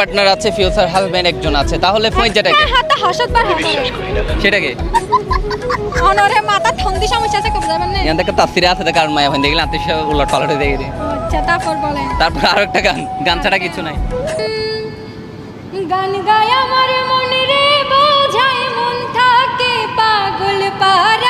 Partner আছে future husband একজন আছে তাহলে পয়জাটাকে হ্যাঁ হাতে হাসত বার হাসত সেটাকে অনরে মাথা ঠন্দি সমস্যা আছে কবে যাবেন না? ইয়ান দেখে তাফসিরে আছে তার কারণ মায়া ভাই দেখলে আত্মীয় উলট পালট দেখে দিই। আচ্ছা তারপর বলেন। তারপর আরও একটা গান গান ছাড়া কিছু নাই। গান গায় আমার মনে রে বোঝায় মন থাকে পাগল পারা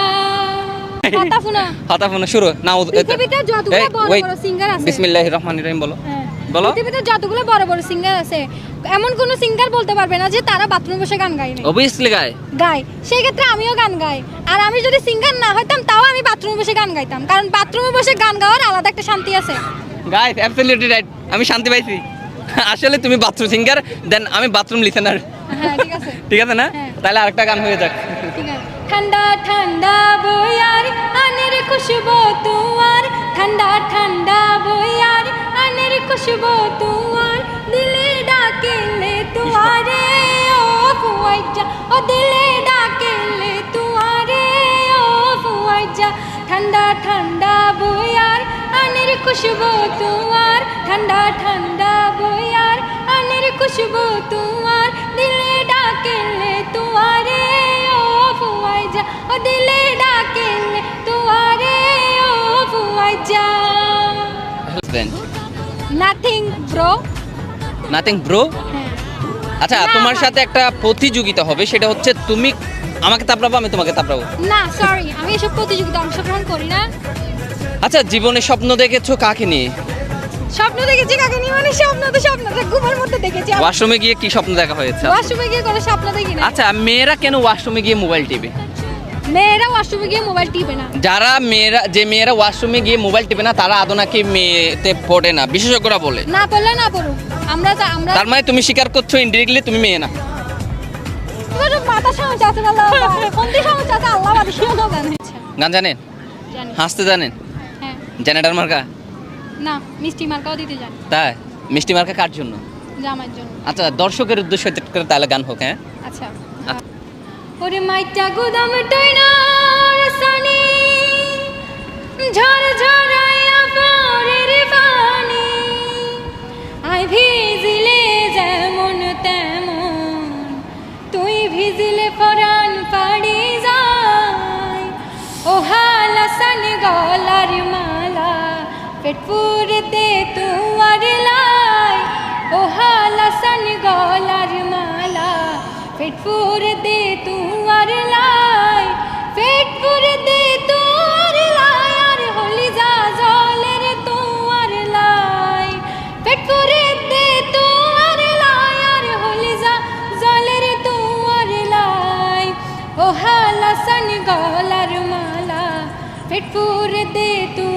শুরু না পৃথিবীতে যতগুলো বড় বড় singer আছে। বিসমিল্লাহির রহমানির রহিম বলো। বলো। পৃথিবীতে যতগুলো বড় বড় সিঙ্গার আছে এমন কোনো সিঙ্গার বলতে পারবে না যে তারা বাথরুমে বসে গান গায় না অবভিয়াসলি গায়। গায়। সেই ক্ষেত্রে আমিও গান গাই। আর আমি যদি সিঙ্গার না হইতাম তাও আমি বাথরুমে বসে গান গাইতাম। কারণ বাথরুমে বসে গান গাওয়ার আলাদা একটা শান্তি আছে। গাইস অ্যাবসলিউটলি রাইট আমি শান্তি পাইছি। আসলে তুমি বাথরুম সিঙ্গার দেন আমি বাথরুম লিসেনার হ্যাঁ ঠিক আছে। ঠিক আছে না? হ্যাঁ। তাহলে আরেকটা গান হয়ে যাক। ঠান্ডা ঠান্ডা খুশবু তোমার ঠান্ডা ঠান্ডা বইয়ার, আনের খুশবু তোমার দিলে ডাকেলে তুয়ারে, ও ফুয়াইজা, ও দিলে ডাকেলে তুয়ারে, ও ফুয়াইজা, ঠান্ডা ঠান্ডা বইয়ার, আনের খুশবু তোমার ঠান্ডা ঠান্ডা বইয়ার, আনের খুশবু তোমার দিলে ডাকেলে তুয়ারে husband nothing bro nothing bro আচ্ছা তোমার সাথে একটা প্রতিযোগিতা হবে সেটা হচ্ছে তুমি আমাকে তাপড়াবো আমি তোমাকে তাপড়াবো। না সরি আমি এসব প্রতিযোগিতা অংশগ্রহণ করি না। আচ্ছা জীবনে স্বপ্ন দেখেছ কাকে নিয়ে? স্বপ্ন দেখেছি কাকে নিয়ে? মানে স্বপ্ন তো স্বপ্ন ঘুমের মধ্যে দেখেছি। ওয়াশরুমে গিয়ে কি স্বপ্ন দেখা হয়েছে? ওয়াশরুমে গিয়ে কোনো স্বপ্ন দেখি না আচ্ছা মেয়েরা কেন ওয়াশরুমে গিয়ে মোবাইল টিপে? মেয়েরা ওয়াশরুমে গিয়ে মোবাইল টিপে না যারা মেয়েরা যে মেয়েরা ওয়াশরুমে গিয়ে মোবাইল টিপে না তারা আদৌ নাকি মেয়েতে পড়ে না। বিশেষজ্ঞরা বলে। না পড়লে না পড়ুক। আমরা আমরা তার মানে তুমি স্বীকার করছ ইনডিরেক্টলি তুমি মেয়ে না। তোমার মাথা সমস্যা আছে বলো কোন দিকে সমস্যা আছে? আল্লাহ বাদে জানে গান জানেন? হাসতে জানেন? হ্যাঁ। জেনারেটর মার্কা? না মিষ্টি মার্কাও দিতে জানি। তাই? মিষ্টি মার্কা কার জন্য? জামার জন্য। আচ্ছা দর্শকের উদ্দেশ্য তাহলে গান হোক হ্যাঁ? আচ্ছা। ওরে মাইটা গুদাম টয়নার সানি ঝর ঝরাইয়া পরের পানি। আই ভিজিলে যেমন তেমন। তুই ভিজিলে পরাণ পাড়ি যায়। ও হালাসান গলার মালা পেট পুরতে তুয়ার লাই। ও হালাসান গলার মালা পেট পুরতে তুয়ার ও হালাসান গলার মালা পেট পুরতে তু